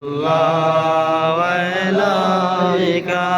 La la la.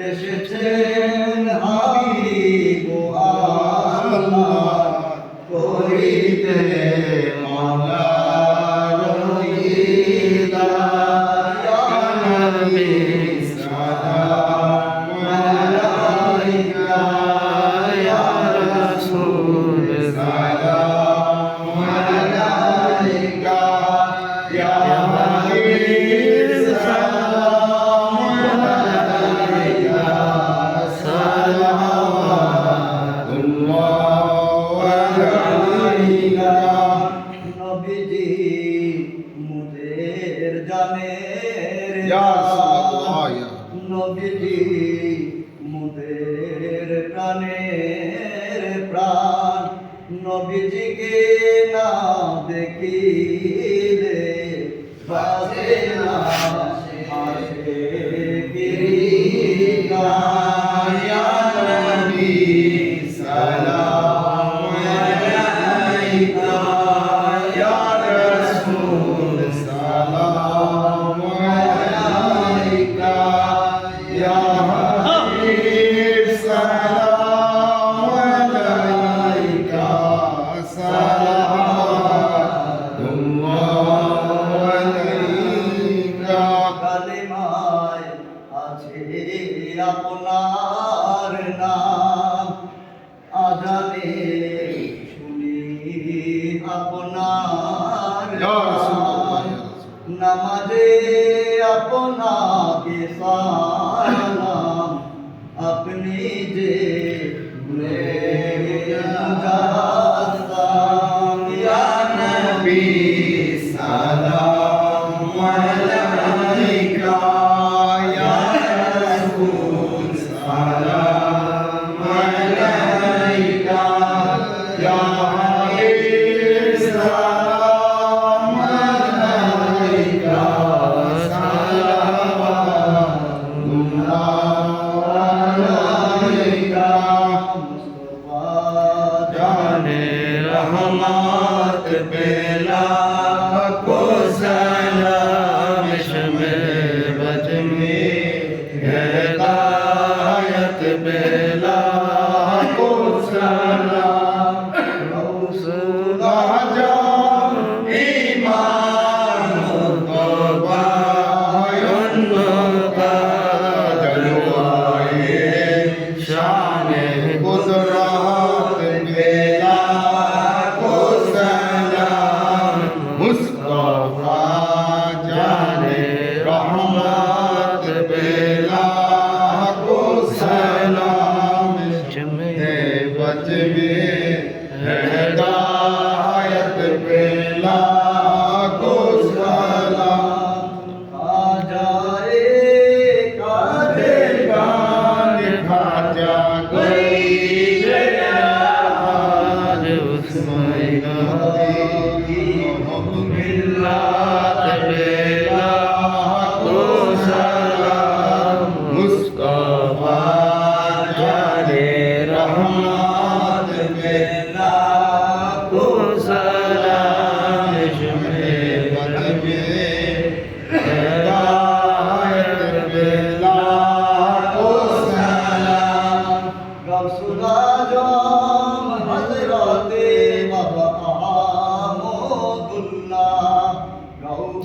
এসেছেন হা নবীজি মুদের প্রাণের প্রাণ। নবীজিকে না দেখিলে বাজে কালেমায় আছে আপনার নাম। আজানে শুনি আপনার নামাজে আপনাকে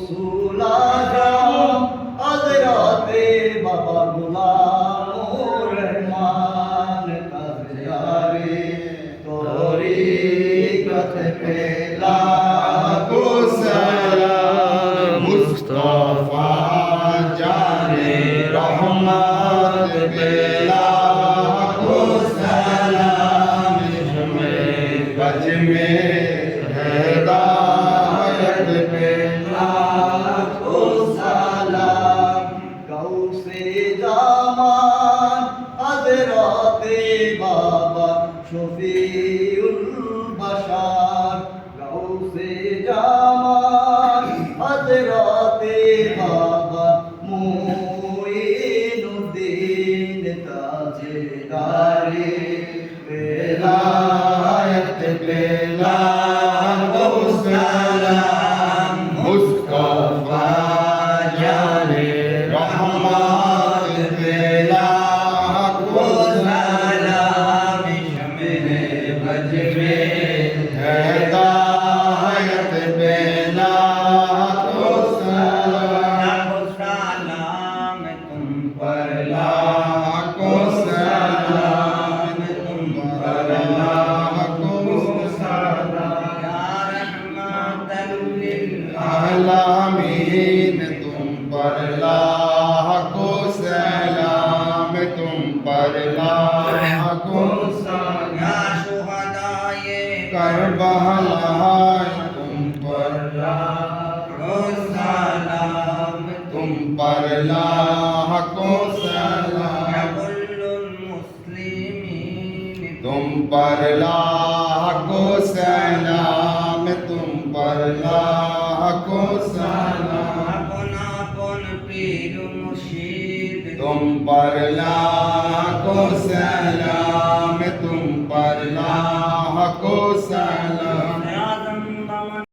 রসুল আজম আজরাতে বাবা গোলামুর রহমান কাজরারে তোরি কত পেলা কুসলাম মুস্তাফা জানে রহমান জামান হযরতে বাবা শফিউল आलामीन तुम पर, लाखों सलाम तुम पर, लाखों करबला तुम पर, लाखों सलाम तुम पर या सलाम तुम पर, लाखों सलाम तुम पर, लाखों আকো সালাম আপন আপন পীর মুর্শিদ। তুম পর লাখো সালাম তুম পর লাখো সালাম